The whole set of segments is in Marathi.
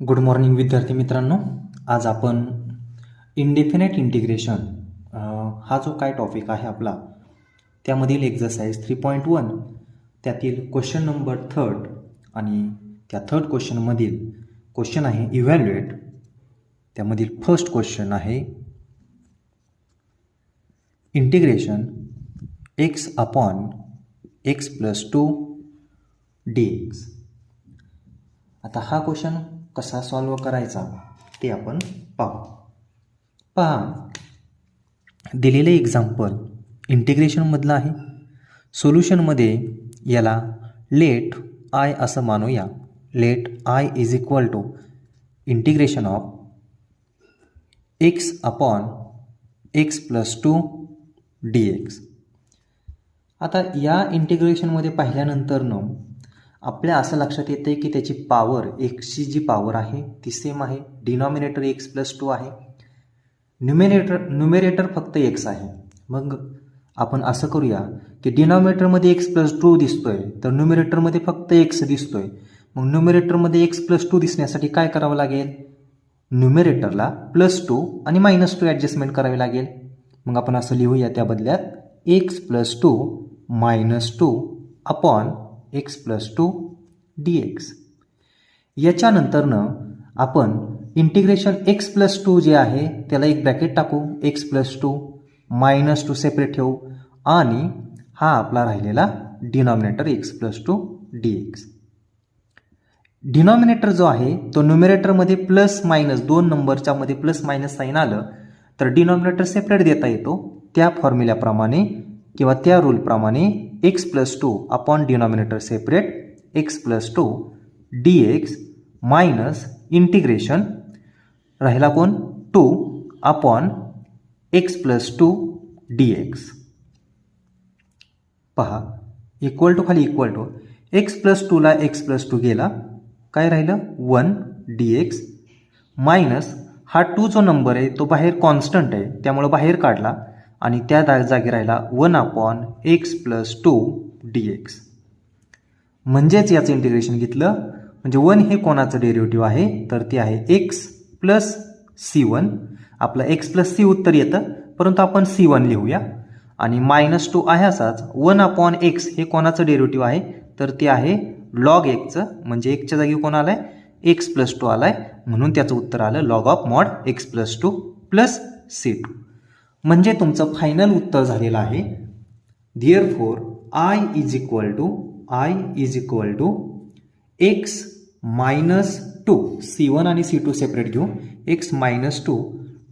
गुड मॉर्निंग विद्यार्थी मित्रांनो. आज आपण इंडिफिनेट इंटिग्रेशन हा जो काय टॉपिक आहे आपला त्यामधील एक्झरसाइज थ्री पॉईंट वन त्यातील क्वेश्चन नंबर थर्ड आणि त्या थर्ड क्वेश्चनमधील क्वेश्चन आहे इव्हॅल्युएट त्यामधील फर्स्ट क्वेश्चन आहे integration x upon x plus two d x आता हा क्वेश्चन कसा सॉल्व करायचा ते आपण पाहू. पहा. दिलेले एक्झाम्पल इंटिग्रेशनमधलं आहे. सोल्युशनमध्ये याला लेट आय असं मानूया. Let I is equal to integration of x upon x plus two d x आता या इंटिग्रेशनमध्ये पाहिल्यानंतरनं आपल्या असं लक्षात येतं की त्याची पॉवर एक्सची जी पॉवर आहे ती सेम आहे. डिनॉमिनेटर एक्स प्लस टू आहे. न्युमिनेटर न्युमेरेटर फक्त एक्स आहे. मग आपण असं करूया की डिनॉमिनेटरमध्ये एक्स प्लस टू दिसतोय तर न्युमिरेटरमध्ये फक्त एक्स दिसतोय. मग न्युमिरेटरमध्ये एक्स प्लस टू दिसण्यासाठी काय करावं लागेल? न्युमेरेटरला प्लस टू आणि मायनस टू ॲडजस्टमेंट करावी लागेल. मग आपण असं लिहूया त्या बदल्यात x plus two minus two upon x plus two d x. याच्यानंतरनं आपण इंटिग्रेशन एक्स प्लस टू जे आहे त्याला एक ब्रॅकेट टाकू. X plus two minus two separate ठेवू. आणि हा आपला राहिलेला denominator x plus two d x. Denominator जो आहे तो न्युमिरेटरमध्ये प्लस मायनस दोन नंबरच्या मध्ये प्लस मायनस साईन आलं तर डिनॉमिनेटर सेपरेट देता येतो. त्या फॉर्म्युल्याप्रमाणे किंवा त्या रूलप्रमाणे x plus two upon denominator separate x plus two d x minus integration राहिला कोण? Two upon x plus two d x पहा इक्वल टू खाली इक्वल टू एक्स प्लस टूला एक्स प्लस टू गेला. काय राहिलं? वन डी एक्स मायनस हा टू जो नंबर आहे तो बाहेर कॉन्स्टंट आहे. त्यामुळं बाहेर काढला. आणि त्या दा जागी राहिला one upon x plus two d x म्हणजेच याचं इंटिग्रेशन घेतलं. म्हणजे वन हे कोणाचं डेरिव्हेटिव्ह आहे? तर ते आहे एक्स प्लस सी वन आपलं एक्स प्लस सी उत्तर येतं. परंतु आपण सी वन लिहूया. आणि मायनस टू आहे असाच. वन अपॉन एक्स हे कोणाचं डेरिव्हेटिव्ह आहे? तर ते आहे लॉग एक्सचं म्हणजे एकच्या जागी कोण आलं आहे एक्स प्लस टू आला आहे म्हणून त्याचं उत्तर आलं log of mod x plus two plus C two म्हणजे तुमचं फायनल उत्तर झालेलं आहे. Therefore I is equal to I is equal to x minus two C one आणि सी टू सेपरेट घेऊ. X minus two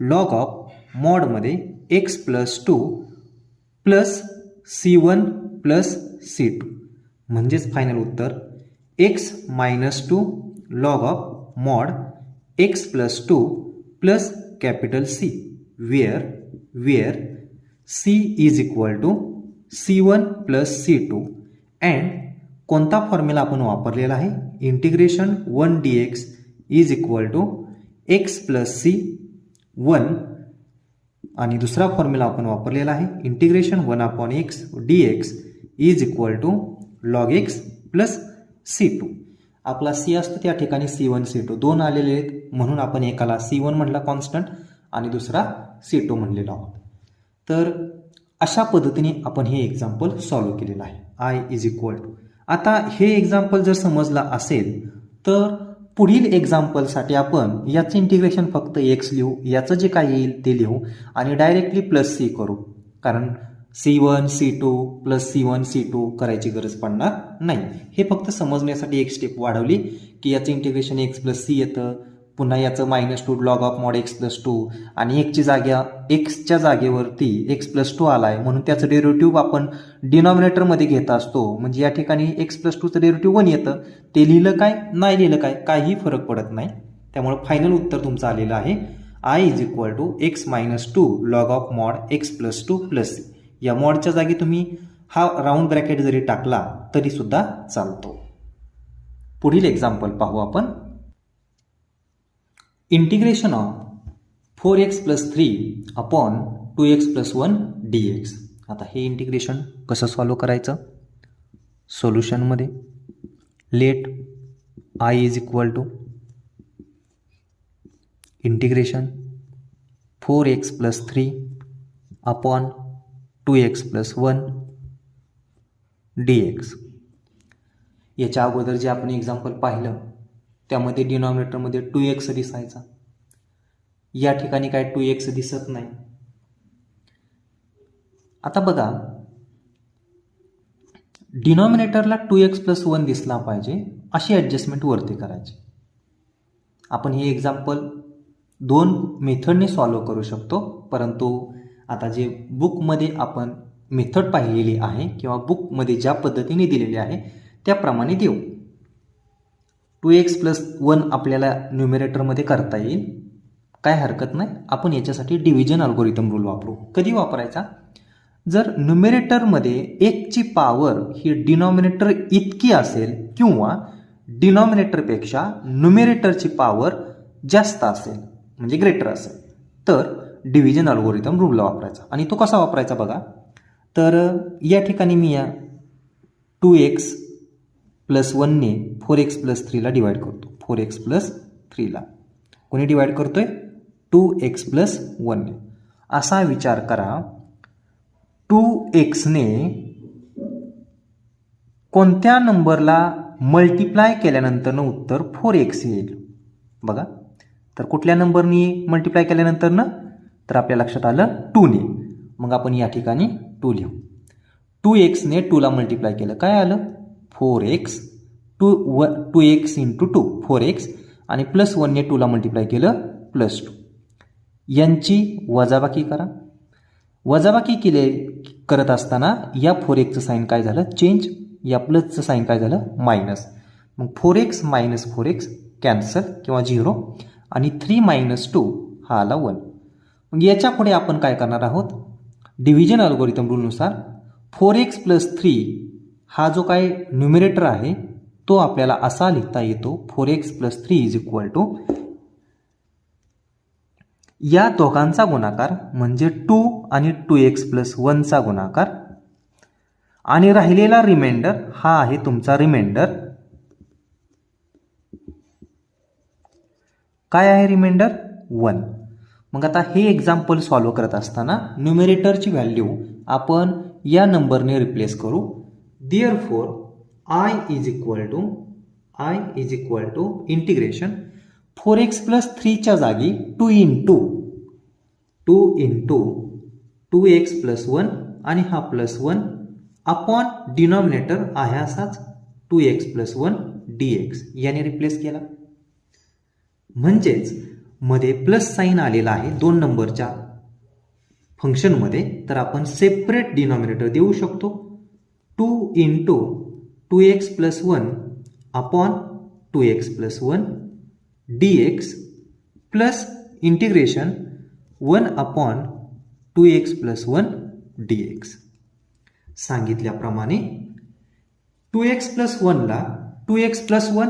log of मॉडमध्ये x plus two plus C one plus C two म्हणजेच फायनल उत्तर x minus two log of mod x plus two plus capital C where where C is equal to C one plus C two and कोणता फॉर्म्युला आपण वापरलेला आहे? Integration one d x is equal to x plus C one आणि दुसरा फॉर्म्युला आपण वापरलेला आहे. Integration one upon x d x is equal to log x plus C two आपला सी असतो त्या ठिकाणी सी वन सी टू दोन आलेले आहेत. म्हणून आपण एकाला सी वन म्हटला कॉन्स्टंट आणि दुसरा सी टू म्हणलेला आहोत तर अशा पद्धतीने आपण हे एक्झाम्पल सॉल्व केलेलं आहे. आय इज इक्वल टू आता हे एक्झाम्पल जर समजला असेल तर पुढील एक्झाम्पलसाठी आपण याचं इंटिग्रेशन फक्त एक्स लिहू याचं जे काय येईल ते लिहू आणि डायरेक्टली प्लस सी करू. कारण C one C two plus C one C two करायची गरज पडणार नाही. हे फक्त समजण्यासाठी एक स्टेप वाढवली की याचं इंटिग्रेशन एक्स प्लस सी येतं. पुन्हा याचं minus two log of mod x plus two आणि एकची जाग्या एक्सच्या जागेवरती एक्स प्लस टू आला आहे म्हणून त्याचं डेरिव्हेटिव्ह आपण डिनॉमिनेटरमध्ये घेत असतो. म्हणजे या ठिकाणी एक्स प्लस टूचं डेरिव्हेटिव्ह वन येतं. ते लिहिलं काय? नाही लिहिलं काय? काही फरक पडत नाही. त्यामुळे फायनल उत्तर तुमचं आलेलं आहे. I is equal to x minus two log of mod x plus two plus या मॉडच्या जागी तुम्ही हा राऊंड ब्रॅकेट जरी टाकला तरीसुद्धा चालतो. पुढील एक्झाम्पल पाहू आपण. Integration of four x plus three upon two x plus one d x आता हे इंटिग्रेशन कसं सॉल्व करायचं? सोल्युशनमध्ये let I is equal to integration four x plus three upon two x plus one d x याच्या अगोदर जे आपण एक्झाम्पल पाहिलं त्यामध्ये डिनॉमिनेटरमध्ये टू एक्स दिसायचा. या ठिकाणी काय टू एक्स दिसत नाही. आता बघा. डिनॉमिनेटरला टू एक्स प्लस वन दिसला पाहिजे अशी ॲडजस्टमेंट वरती करायची. आपण हे एक्झाम्पल दोन मेथडने सॉल्व करू शकतो परंतु आता जे बुकमध्ये आपण मेथड पाहिलेली आहे किंवा बुकमध्ये ज्या पद्धतीने दिलेली आहे त्याप्रमाणे देऊ. टू एक्स प्लस वन आपल्याला न्युमिरेटरमध्ये करता येईल. काय हरकत नाही. आपण याच्यासाठी डिव्हिजन अल्गोरिदम रूल वापरू. कधी वापरायचा? जर न्युमिरेटरमध्ये एकची पॉवर ही डिनॉमिनेटर इतकी असेल किंवा डिनॉमिनेटरपेक्षा न्युमिरेटरची पॉवर जास्त असेल म्हणजे ग्रेटर असेल तर डिव्हिजन अल्गोरिदम रूलला वापरायचा. आणि तो कसा वापरायचा बघा. तर या ठिकाणी मी या टू एक्स प्लस वनने फोर एक्स प्लस थ्रीला डिवाईड करतो. फोर एक्स प्लस थ्रीला कोणी डिवाईड आहे टू एक्स प्लस वनने असा विचार करा. टू एक्सने कोणत्या नंबरला मल्टिप्लाय केल्यानंतरनं उत्तर फोर एक्स येईल? बघा. तर कुठल्या नंबरनी मल्टिप्लाय केल्यानंतरनं? तर आपल्या लक्षात आलं टूने. मग आपण या ठिकाणी टू लिहू. टू एक्सने टूला मल्टिप्लाय केलं. काय आलं? फोर एक्स टू व two x into two four x आणि प्लस वनने टूला मल्टिप्लाय केलं प्लस टू यांची वजाबाकी करा. वजाबाकी केले करत असताना या फोर एक्सचं साईन काय झालं? चेंज या प्लसचं साईन काय झालं? मायनस मग four x minus four x cancel किंवा झिरो आणि थ्री मायनस टू हा आला वन मग याच्यापुढे आपण काय करणार आहोत? डिव्हिजन अल्गोरिथम रूलनुसार फोर एक्स प्लस थ्री हा जो काय न्युमिरेटर आहे तो आपल्याला असा लिहिता येतो four x plus three is equal to या दोघांचा गुणाकार म्हणजे टू आणि टू एक्स प्लस वनचा गुणाकार. आणि राहिलेला रिमाइंडर हा आहे तुमचा रिमाइंडर काय आहे रिमाइंडर वन मग आता हे एक्झाम्पल सॉल्व करत असताना न्युमेरेटरची व्हॅल्यू आपण या नंबरने रिप्लेस करू. Therefore I is equal to I is equal to integration four x plus थ्रीच्या जागी two in two two in two two x plus one आणि हा प्लस वन अपॉन डिनॉमिनेटर आहे असाच two x plus one d x याने रिप्लेस केला. म्हणजेच मध्ये प्लस साईन आलेला आहे दोन नंबरच्या फंक्शनमध्ये तर आपण सेपरेट डिनॉमिनेटर देऊ शकतो. Two in two two x plus one upon two x plus one d x plus integration one upon two x plus one d x. सांगितल्याप्रमाणे टू एक्स प्लस वनला two x plus one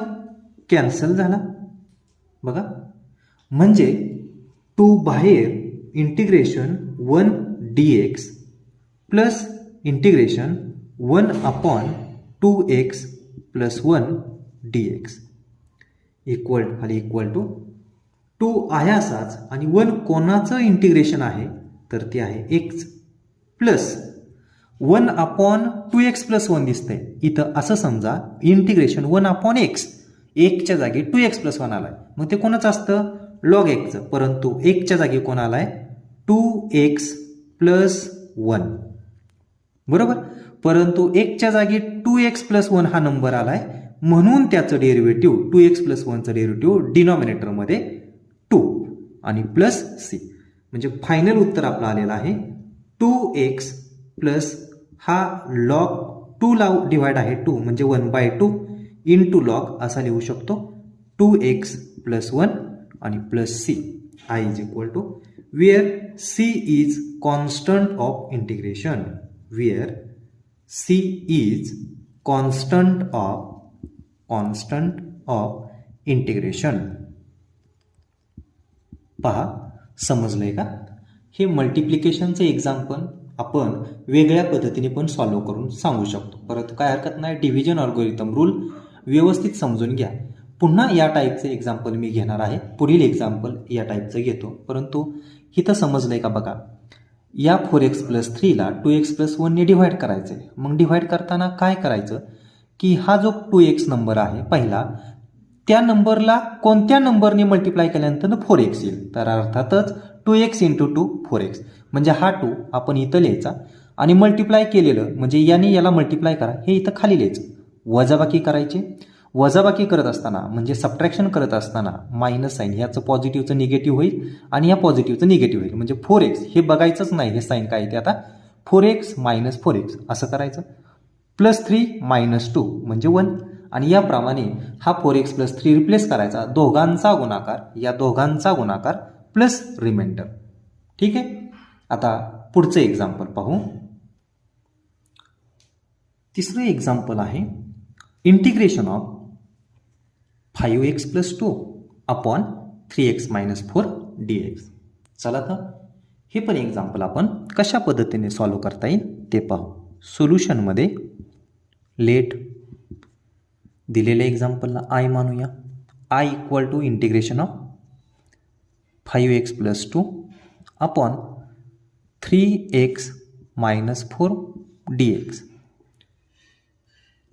cancel झाला. बघा. म्हणजे टू बाहेर integration one d x plus integration one upon two x plus one d x. Equal खाली इक्वल टू टू आहे असाच आणि वन कोणाचं इंटिग्रेशन आहे? तर ते आहे x plus one upon two x plus one दिसतंय. इथं असं समजा इंटिग्रेशन वन अपॉन एक्स. एकच्या जागी टू एक्स प्लस वन आलाय. मग ते कोणाचं असतं? लॉग एक्सचं. परंतु एकच्या जागी कोण आलाय? Two x plus one. बरोबर? परंतु एकच्या जागी टू एक्स प्लस वन हा नंबर आलाय. म्हणून त्याचं डेरिव्हेटिव्ह टू एक्स प्लस वनचं डेरिव्हेटिव्ह डिनॉमिनेटरमध्ये टू आणि प्लस सी म्हणजे फायनल उत्तर आपलं आलेलं आहे. टू एक्स प्लस हा लॉग टू ला डिवाइड आहे टू म्हणजे one by two in two log असा लिहू शकतो. टू एक्स प्लस वन आणि plus C I is equal to where C is constant of integration where C is constant of constant of integration पहा समजलंय का? हे मल्टिप्लिकेशनचं एक्झाम्पल आपण वेगळ्या पद्धतीने पण सॉल्व करून सांगू शकतो. परंतु काय हरकत नाही डिव्हिजन ऑर्गोरिथम रूल व्यवस्थित समजून घ्या. पुन्हा या टाईपचं एक्झाम्पल मी घेणार आहे. पुढील एक्झाम्पल या टाईपचं घेतो. परंतु इथं समजलंय का बघा? या फोर एक्स प्लस थ्रीला टू एक्स प्लस वनने डिव्हाइड करायचं. आहे मग डिव्हाइड करताना काय करायचं? की हा जो टू एक्स नंबर आहे पहिला त्या नंबरला कोणत्या नंबरने मल्टिप्लाय केल्यानंतर फोर एक्स येईल? तर अर्थातच two x into two four x म्हणजे हा टू आपण इथं लिहायचा. आणि मल्टिप्लाय केलेलं म्हणजे याने याला मल्टिप्लाय करा. हे इथं खाली लिहायचं. वजाबाकी करायची. वजाबाकी करत असताना म्हणजे सबट्रॅक्शन करत असताना मायनस साईन ह्याचं पॉझिटिव्हचं निगेटिव्ह होईल आणि या पॉझिटिव्हचं निगेटिव्ह होईल. म्हणजे फोर एक्स हे बघायचंच नाही हे साईन काय ते आता. Four x minus four x असं करायचं. प्लस थ्री मायनस टू म्हणजे वन आणि याप्रमाणे हा four x plus three replace करायचा. दोघांचा गुणाकार या दोघांचा गुणाकार प्लस रिमाइंडर ठीक आहे? आता पुढचं एक्झाम्पल पाहू. तिसरं एक्झाम्पल आहे integration of five x plus two upon three x minus four d x. चला तर हे पण एक्झाम्पल आपण कशा पद्धतीने सॉल्व करता येईल ते पाहू. सोल्युशनमध्ये लेट दिलेल्या एक्झाम्पलला आय मानूया. I equal to integration of five x plus two upon three x minus four d x.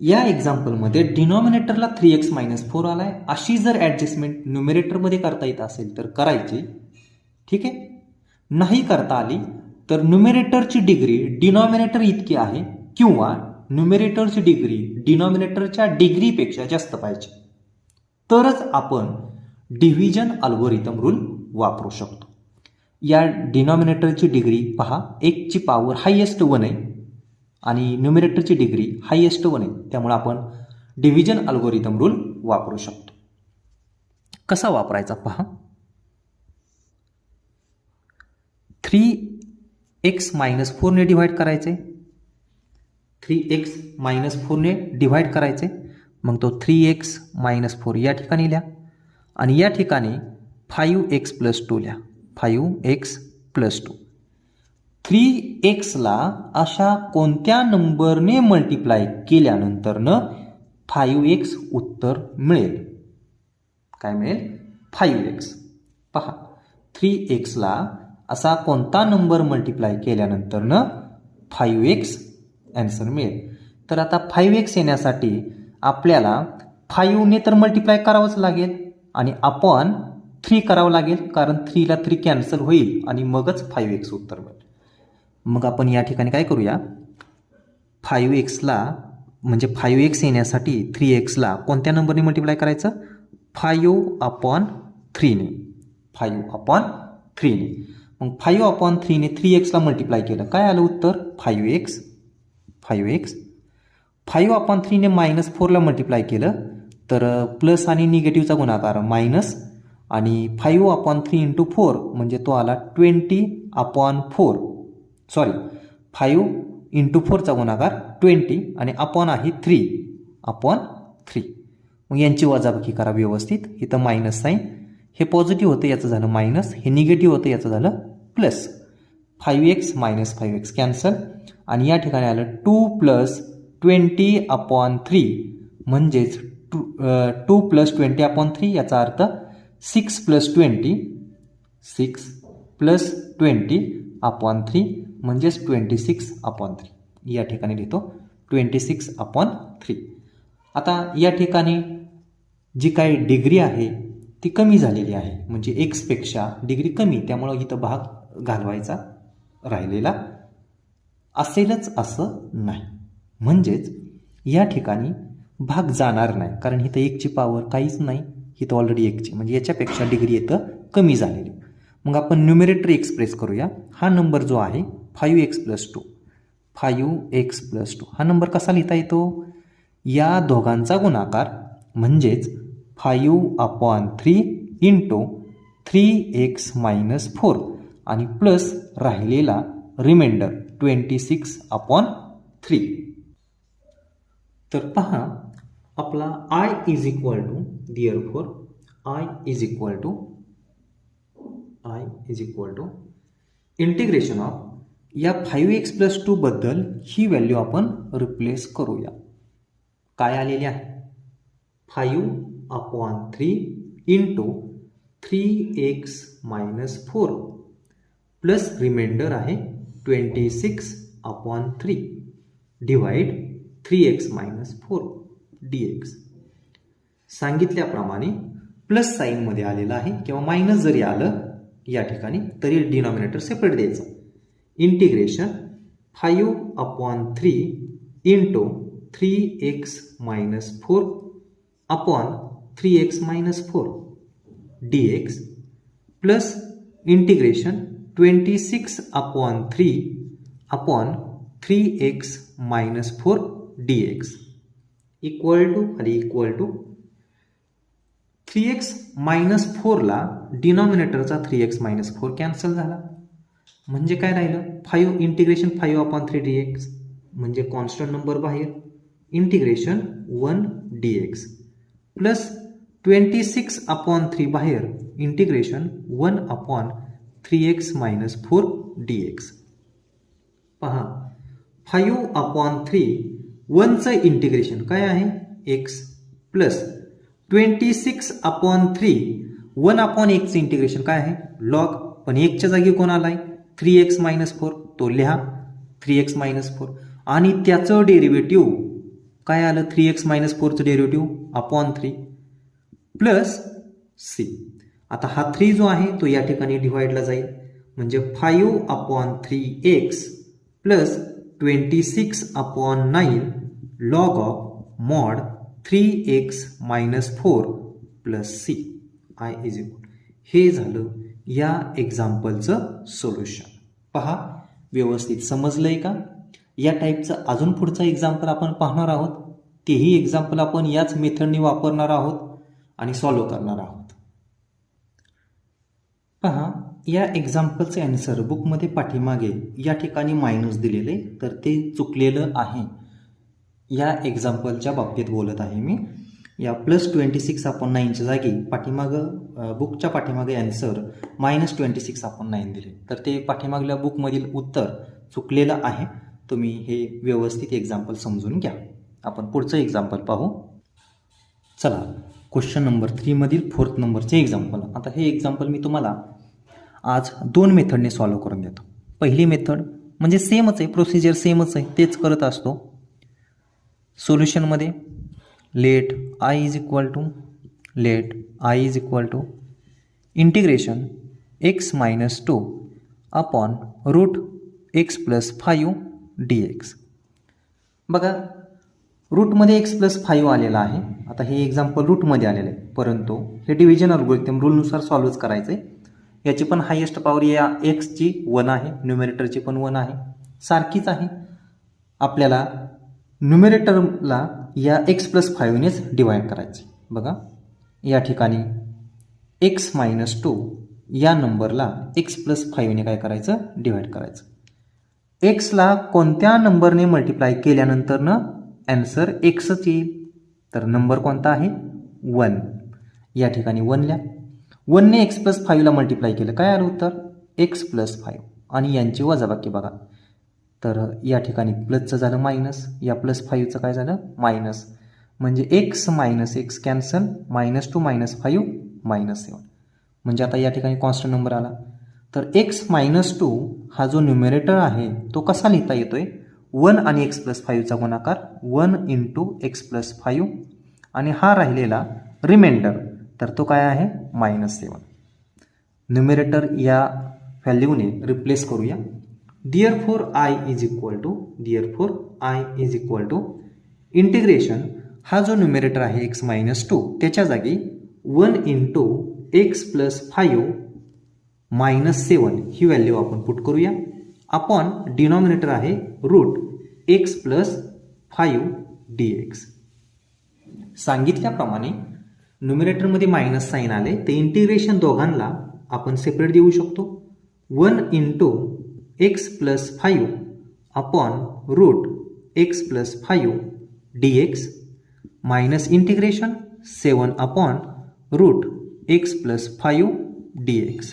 या एक्झाम्पलमध्ये डिनॉमिनेटरला थ्री एक्स मायनस फोर आला आहे अशी जर ॲडजस्टमेंट न्युमिरेटरमध्ये करता येत असेल तर करायची. ठीक आहे? नाही करता आली तर न्युमिरेटरची डिग्री डिनॉमिनेटर इतकी आहे किंवा न्युमिरेटरची डिग्री डिनॉमिनेटरच्या डिग्रीपेक्षा जास्त पाहिजे. तरच आपण डिव्हिजन अल्गोरिथम रूल वापरू शकतो. या डिनॉमिनेटरची डिग्री पहा एकची पॉवर हायेस्ट वन आहे. आणि न्युमिरेटरची डिग्री हायेस्ट वन आहे. त्यामुळे आपण डिव्हिजन अल्गोरिदम रूल वापरू शकतो. कसा वापरायचा पहा. थ्री एक्स मायनस फोरने डिव्हाइड करायचे. थ्री एक्स मायनस फोरने डिव्हाइड करायचे. मग तो थ्री एक्स मायनस फोर या ठिकाणी लिहा. आणि या ठिकाणी फाईव्ह एक्स प्लस टू लिहा. Five x plus two. Three एक्सला अशा कोणत्या नंबरने मल्टिप्लाय केल्यानंतरनं फाईव्ह एक्स उत्तर मिळेल? काय मिळेल? फाईव्ह एक्स पहा थ्री एक्सला असा कोणता नंबर मल्टिप्लाय केल्यानंतरनं फाईव्ह एक्स ॲन्सर मिळेल. तर आता फाईव्ह एक्स येण्यासाठी आपल्याला फाईव्हने तर मल्टिप्लाय करावंच लागेल आणि आपण थ्री करावं लागेल कारण थ्रीला थ्री कॅन्सल होईल आणि मगच फाईव्ह एक्स उत्तर मिळेल. मग आपण या ठिकाणी काय करूया? फाईव्ह एक्सला म्हणजे फाईव्ह एक्स येण्यासाठी थ्री एक्सला कोणत्या नंबरने मल्टिप्लाय करायचं? फाईव्ह अपॉन थ्रीने फाईव्ह अपॉन थ्रीने मग फाईव्ह अपॉन थ्रीने थ्री एक्सला मल्टिप्लाय केलं. काय आलं उत्तर? Five x five x five upon थ्रीने minus फोरला मल्टिप्लाय केलं तर प्लस आणि निगेटिव्हचा गुणाकार मायनस आणि five upon three into four म्हणजे तो आला twenty upon four sorry five into फोरचा गुणाकार ट्वेंटी आणि अपॉन आहे थ्री अपॉन थ्री मग यांची वजाबाकी करा व्यवस्थित. इथं मायनस साईन हे पॉझिटिव्ह होतं याचं झालं मायनस हे निगेटिव्ह होतं याचं झालं plus five x minus five x cancel आणि या ठिकाणी आलं two plus twenty upon three म्हणजेच two two plus twenty upon three याचा अर्थ six plus twenty six plus twenty upon three म्हणजेच ट्वेंटी सिक्स अपॉन थ्री. या ठिकाणी लिहितो ट्वेंटी सिक्स अपॉन थ्री. आता या ठिकाणी जी काही डिग्री आहे ती कमी झालेली आहे. म्हणजे एक्सपेक्षा डिग्री कमी त्यामुळं इथं भाग घालवायचा राहिलेला असेलच असं नाही. म्हणजेच या ठिकाणी भाग जाणार नाही. कारण इथं एकची पावर काहीच नाही. इथं ऑलरेडी एकची. म्हणजे याच्यापेक्षा डिग्री इथं कमी झालेली. मग आपण न्युमिरेटर एक्सप्रेस करूया. हा नंबर जो आहे five x plus two five x plus two हा नंबर कसा लिहिता येतो? या दोघांचा गुणाकार म्हणजेच five upon three into three x minus four आणि प्लस राहिलेला remainder twenty six upon three तर पहा आपला I is equal to dear four I is equal to I is equal to integration of या फाईव्ह एक्स प्लस टूबद्दल ही व्हॅल्यू आपण रिप्लेस करूया. काय आलेली आहे? Five upon three into three x minus four plus remainder आहे twenty six upon three divide three x minus four d x सांगितल्याप्रमाणे प्लस साईनमध्ये आलेलं आहे किंवा मायनस जरी आलं या ठिकाणी तरी डिनॉमिनेटर सेपरेट द्यायचं. Integration five upon three into three x minus four upon three x minus four d x plus integration twenty six upon three upon three x minus four d x. Equal to आणि equal to three x minus फोरला डिनॉमिनेटरचा three x minus four cancel झाला. म्हणजे काय राहिलं? Five integration five upon three d x म्हणजे कॉन्स्टंट नंबर बाहेर. Integration one d x plus twenty six upon three बाहेर. Integration one upon three x minus four d x पहा. फाईव्ह अपॉन थ्री वनचं इंटिग्रेशन काय आहे? X plus twenty six upon three one upon एक्सचं integration काय आहे? लॉग पण एकच्या जागी कोण आला आहे थ्री एक्स मायनस फोर तो लिहा. थ्री एक्स मायनस फोर आणि त्याचं डेरिव्हेटिव्ह काय आलं? Three x minus फोरचं derivative upon three plus c. आता हा थ्री जो आहे तो या ठिकाणी डिवाइडला जाईल. म्हणजे five upon three x plus twenty six upon nine log of mod three x minus four plus c I is equal. हे झालं या एक्झाम्पलचं सोल्युशन. पहा व्यवस्थित समजलं आहे का? या टाईपचं अजून पुढचं एक्झाम्पल आपण पाहणार आहोत. तेही एक्झाम्पल आपण याच मेथडने वापरणार आहोत आणि सॉल्व करणार आहोत. पहा या एक्झाम्पलचे ॲन्सर बुकमध्ये पाठीमागे या ठिकाणी मायनस दिलेले तर ते चुकलेलं आहे. या एक्झाम्पलच्या बाबतीत बोलत आहे मी. या प्लस ट्वेंटी सिक्स आपण नाईनच्या जागी पाठीमागं बुकच्या पाठीमागे ॲन्सर मायनस ट्वेंटी सिक्स आपण नाईन दिले. तर ते पाठीमागल्या बुकमधील उत्तर चुकलेलं आहे. तुम्ही हे व्यवस्थित एक्झाम्पल समजून घ्या. आपण पुढचं एक्झाम्पल पाहू. चला क्वेश्चन नंबर थ्रीमधील फोर्थ नंबरचे एक्झाम्पल आता हे एक्झाम्पल मी तुम्हाला आज दोन मेथडने सॉल्व करून देतो. पहिली मेथड म्हणजे सेमच आहे प्रोसिजर सेमच आहे तेच करत असतो. सोल्युशनमध्ये let I is equal to let I is equal to integration x minus two upon root x plus five d x बघा रूटमध्ये एक्स प्लस फायू आलेला आहे. आता हे एक्झाम्पल रूटमध्ये आलेलं आहे. परंतु हे डिव्हिजन अल्गोरिथम रूलनुसार सॉल्वच करायचं आहे याची पण हायेस्ट पॉवर या एक्सची वन आहे. न्युमेरेटरची पण वन आहे. सारखीच आहे. आपल्याला न्युमेरेटरला या एक्स प्लस फाईव्हनेच डिवाईड करायचे. बघा या ठिकाणी एक्स मायनस टू या नंबरला एक्स प्लस फाईव्हने काय करायचं? डिवाईड करायचं. एक्सला कोणत्या नंबरने मल्टिप्लाय केल्यानंतरनं ॲन्सर एक्सच येईल तर नंबर कोणता आहे? वन या ठिकाणी वनल्या वनने एक्स प्लस फाईव्हला मल्टिप्लाय केलं काय आलं उत्तर? एक्स प्लस फाईव्ह आणि यांची वजाबाकी बघा. तर या ठिकाणी प्लसचं झालं मायनस या प्लस फाईव्हचं काय झालं? मायनस म्हणजे x minus x cancel minus two minus five minus seven म्हणजे आता या ठिकाणी कॉन्स्टंट नंबर आला. तर एक्स मायनस टू हा जो न्युमेरेटर आहे तो कसा लिहिता आहे वन आणि एक्स प्लस फाईव्हचा गुणाकार one into x plus five आणि हा राहिलेला रिमाइंडर तर तो काय आहे? मायनस सेवन न्युमेरेटर या व्हॅल्यूने रिप्लेस करूया. Dear four I is equal to dear four I is equal to integration हा जो न्युमेरेटर आहे एक्स मायनस टू त्याच्या जागी one into x plus five minus seven ही व्हॅल्यू आपण पुट करूया. आपण डिनॉमिनेटर आहे root x plus five d x सांगितल्याप्रमाणे न्युमिरेटरमध्ये मायनस साईन आले ते इंटिग्रेशन दोघांना आपण सेपरेट देऊ शकतो. One into x plus five upon root x plus five d x minus integration seven upon root x plus five d x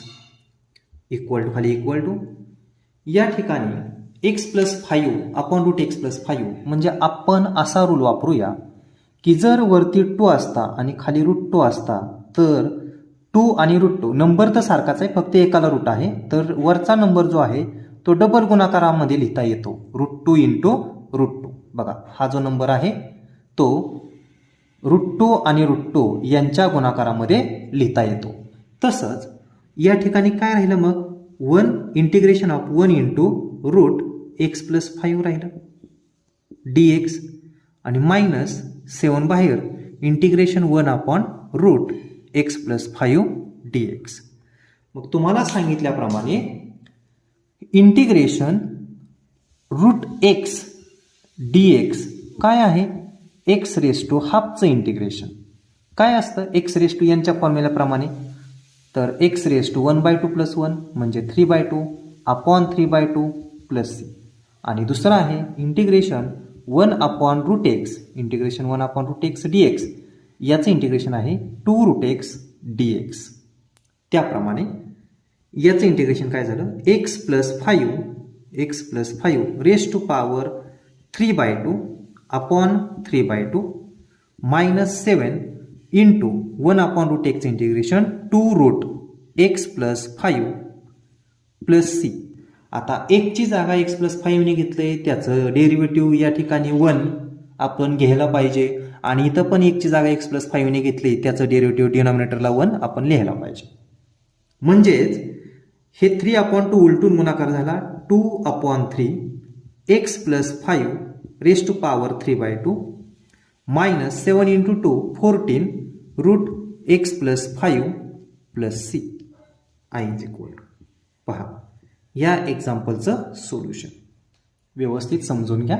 equal to खाली इक्वल टू. या ठिकाणी x plus five upon root x plus five म्हणजे आपण असा रूल वापरूया की जर वरती टू असता आणि खाली रूट टू असता तर टू आणि रूट टू नंबर तर सारखाच आहे फक्त एकाला रूट आहे तर वरचा नंबर जो आहे तो डबल गुणाकारामध्ये लिहिता येतो. Root two into root two. बघा हा जो नंबर आहे तो रूट टू आणि रूट टू यांच्या गुणाकारामध्ये लिहिता येतो. तसंच या ठिकाणी काय राहिलं मग? One integration of one into root x plus five राहिलं. डी एक्स आणि मायनस सेवन बाहेर integration one upon root x plus five d x मग तुम्हाला सांगितल्याप्रमाणे integration root x d x काय आहे? एक्स रेस टू हाफचं इंटिग्रेशन. काय असतं? एक्स रेस टू यांच्या फॉर्म्युल्याप्रमाणे तर x raise to one by two plus one म्हणजे three by two upon three by two plus c. आणि दुसरं आहे integration one upon root x. Integration one upon root x d x याचं इंटिग्रेशन आहे two root x d x त्याप्रमाणे याचं इंटिग्रेशन काय झालं? X plus five x plus five raise to power three by two upon three by two minus seven into one upon root x integration two root x plus five plus c आता एकची जागा एक्स प्लस फाईव्हने घेतलंय त्याचं डेरिव्हेटिव्ह या ठिकाणी वन आपण घ्यायला पाहिजे. आणि इथं पण एकची जागा एक्स प्लस फाईव्हने घेतली त्याचं डेरिव्हेटिव्ह डिनॉमिनेटरला वन आपण लिहायला पाहिजे. म्हणजेच हे थ्री अपॉन टू उलटून गुणाकार झाला. Two upon three x plus five raise to power three by two minus seven into two fourteen root x plus five plus c I is equal पहा या एक्झाम्पलचं सोल्युशन व्यवस्थित समजून घ्या.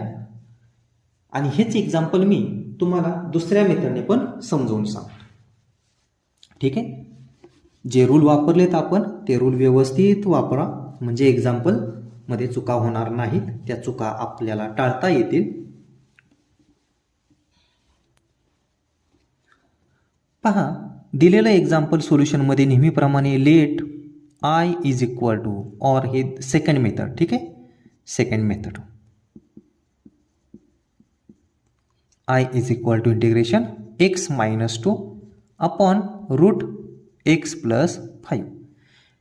आणि हेच एक्झाम्पल मी तुम्हाला दुसऱ्या मेथडने पण समजवून सांगतो. ठीक आहे? जे रूल वापरलेत आपण ते रूल व्यवस्थित वापरा. म्हणजे एक्झाम्पलमध्ये चुका होणार नाहीत त्या चुका आपल्याला टाळता येतील. पहा दिलेलं एक्झाम्पल सोल्युशनमध्ये नेहमीप्रमाणे let I is equal to or हे सेकंड मेथड ठीक आहे? Second method I is equal to integration x minus two upon root x plus five.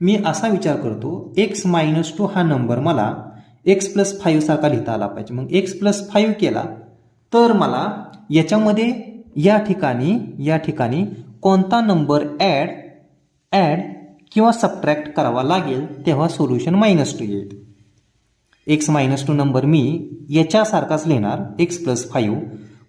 मी असा विचार करतो एक्स मायनस टू हा नंबर मला एक्स प्लस फाईव्हसारखा लिहिता आला पाहिजे. मग एक्स प्लस फाईव्ह केला तर मला याच्यामध्ये या ठिकाणी या ठिकाणी कोणता नंबर ॲड ॲड किंवा सबट्रॅक्ट करावा लागेल तेव्हा सोल्युशन मायनस टू येईल. एक्स मायनस टू नंबर मी याच्यासारखाच लिहिणार एक्स प्लस फाईव्ह.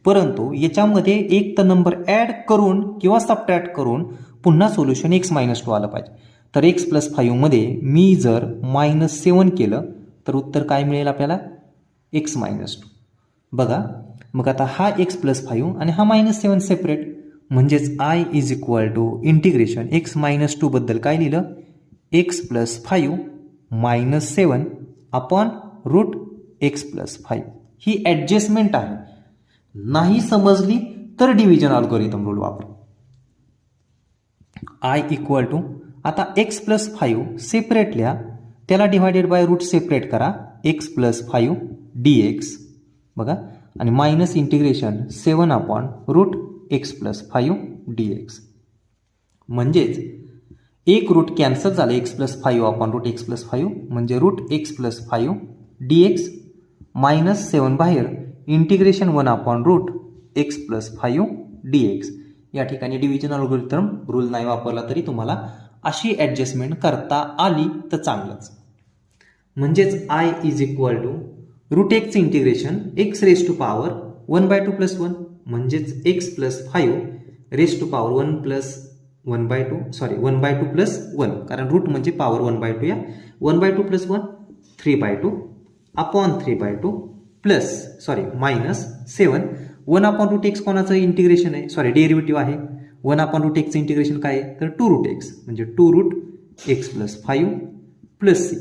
परंतु याच्यामध्ये एक तर नंबर ॲड करून किंवा सबट्रॅक्ट करून पुन्हा सोल्युशन एक्स मायनस टू आलं पाहिजे. तर एक्स प्लस फाईव्हमध्ये मी जर मायनस सेवन केलं तर उत्तर काय मिळेल आपल्याला? एक्स मायनस टू बघा मग आता हा एक्स प्लस फाईव्ह आणि हा मायनस सेवन सेपरेट म्हणजेच I is equal to integration x minus टूबद्दल काय लिहिलं? X plus five minus seven upon root x plus five ही ॲडजस्टमेंट आहे. नाही समजली तर डिव्हिजन अल्गोरिदम रूल वापरू. आय इक्वल टू आता एक्स प्लस फाईव्ह सेपरेट लिहा त्याला डिवायडेड बाय रूट सेपरेट करा x plus five d x बघा आणि minus integration seven upon root x plus five d x म्हणजेच एक रूट कॅन्सल झालं x plus five upon root x plus five म्हणजे root x plus five d x minus seven बाहेर integration one upon root x plus five d x या ठिकाणी डिव्हिजन अल्गोरिथम रूल नाही वापरला तरी तुम्हाला अशी ॲडजस्टमेंट करता आली तर चांगलंच. म्हणजेच I is equal to root x integration x raise to power one by two plus one म्हणजेच x plus five raise to power one plus one by two sorry one by two plus one कारण रूट म्हणजे पॉवर वन बाय टू या. One by two plus one three by two upon three by two plus sorry minus seven one upon root x कोणाचं इंटिग्रेशन आहे? सॉरी डेरिव्हेटिव्ह आहे. वन अपॉन रूट एक्सचं इंटिग्रेशन काय आहे? तर टू रूट एक्स म्हणजे two root x plus five plus c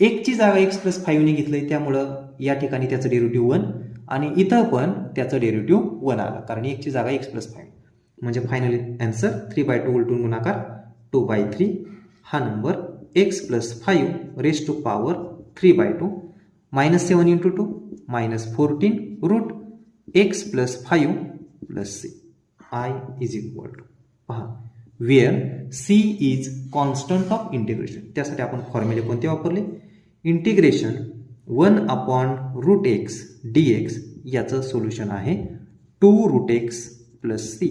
एकची जागा एक्स प्लस फाईव्हने घेतलं आहे त्यामुळं या ठिकाणी त्याचं डेरिव्हेटिव्ह वन आणि इथं पण त्याचं डेरिव्हेटिव्ह वन आलं कारण एकची जागा एक्स प्लस फाईव्ह म्हणजे finally answer three by two उलटून गुणाकार टू बाय थ्री हा number x plus five raise to power three by two minus seven into two minus fourteen root x plus five plus c I is equal to पहा where c is constant of integration त्यासाठी आपण फॉर्म्युले कोणते वापरले? Integration one upon root x d x याचं सोल्युशन आहे two root x plus c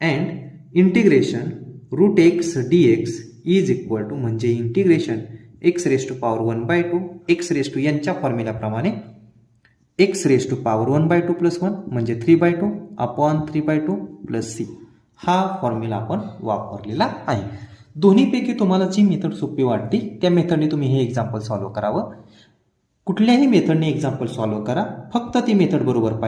and integration root x d x is equal to म्हणजे integration x raise to power one by two x raise to यांच्या फॉर्म्युल्याप्रमाणे x raise to power one by two plus one म्हणजे three by two upon three by two plus c. हा फॉर्म्युला आपण वापरलेला आहे. दोन्हीपैकी तुम्हाला जी मेथड सोपी वाटते त्या मेथडने तुम्ही हे एक्झाम्पल सॉल्व्ह करावं. कुठल्याही मेथडने एक्झाम्पल सॉल्व्ह करा फक्त ती मेथड बरोबर पाहिजे.